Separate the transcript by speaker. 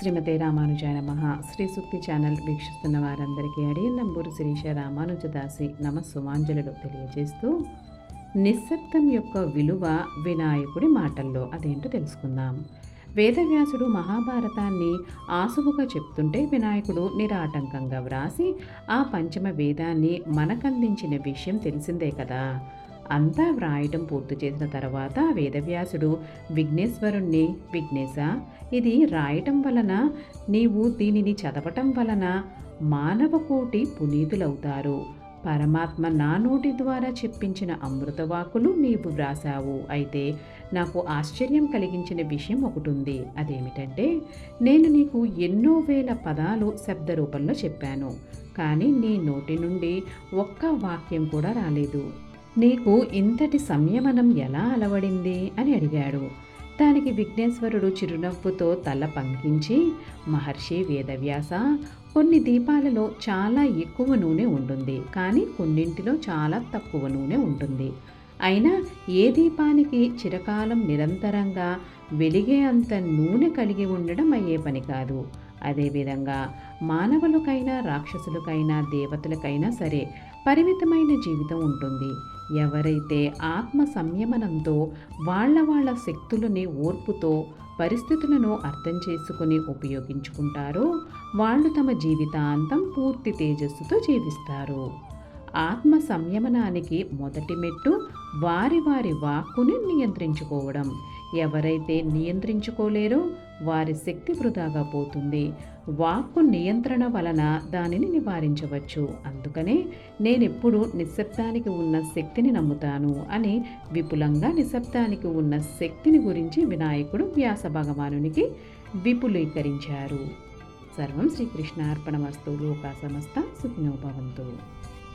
Speaker 1: శ్రీమతి రామానుజాయ నమ. శ్రీ సుక్తి ఛానల్ వీక్షిస్తున్న వారందరికీ అడిగిన నంబూరు శిరీష రామానుజదాసి నమస్సుమాంజలులు తెలియజేస్తూ నిశ్శబ్దం యొక్క విలువ వినాయకుడి మాటల్లో అదేంటో తెలుసుకుందాం. వేదవ్యాసుడు మహాభారతాన్ని ఆసువుగా చెప్తుంటే వినాయకుడు నిరాటంకంగా వ్రాసి ఆ పంచమ వేదాన్ని మనకందించిన విషయం తెలిసిందే కదా. అంతా వ్రాయటం పూర్తి చేసిన తర్వాత వేదవ్యాసుడు విఘ్నేశ్వరుణ్ణి విఘ్నేశ ఇది రాయటం వలన నీవు దీనిని చదవటం వలన మానవ కోటి పునీతులవుతారు. పరమాత్మ నా నోటి ద్వారా చెప్పించిన అమృతవాకులు నీవు వ్రాసావు అయితే నాకు ఆశ్చర్యం కలిగించిన విషయం ఒకటి ఉంది అదేమిటంటే నేను నీకు ఎన్నో వేల పదాలు శబ్ద రూపంలో చెప్పాను. కానీ నీ నోటి నుండి ఒక్క వాక్యం కూడా రాలేదు. నీకు ఇంతటి సంయమనం ఎలా అలవడింది? అని అడిగాడు. దానికి విఘ్నేశ్వరుడు చిరునవ్వుతో తల పంకించి మహర్షి వేదవ్యాస కొన్ని దీపాలలో చాలా ఎక్కువ నూనె ఉంటుంది కానీ కొన్నింటిలో చాలా తక్కువ నూనె ఉంటుంది. అయినా ఏ దీపానికి చిరకాలం నిరంతరంగా వెలిగే అంత నూనె కలిగి ఉండడం అయ్యే పని కాదు. అదేవిధంగా మానవులకైనా రాక్షసులకైనా దేవతలకైనా సరే పరిమితమైన జీవితం ఉంటుంది. ఎవరైతే ఆత్మ సంయమనంతో వాళ్ళ వాళ్ళ శక్తులని ఓర్పుతో పరిస్థితులను అర్థం చేసుకుని ఉపయోగించుకుంటారో వాళ్ళు తమ జీవితాంతం పూర్తి తేజస్సుతో జీవిస్తారు. ఆత్మ సంయమనానికి మొదటి మెట్టు వారి వారి వాక్కుని నియంత్రించుకోవడం. ఎవరైతే నియంత్రించుకోలేరో వారి శక్తి వృధాగా పోతుంది. వాక్కు నియంత్రణ వలన దానిని నివారించవచ్చు. అందుకనే నేనెప్పుడు నిశ్శబ్దానికి ఉన్న శక్తిని నమ్ముతాను అని విపులంగా నిశ్శబ్దానికి ఉన్న శక్తిని గురించి వినాయకుడు వ్యాస భగవానునికి విపులీకరించారు. సర్వం శ్రీకృష్ణార్పణమస్తు లోకా సమస్త సుఖినోభవంతు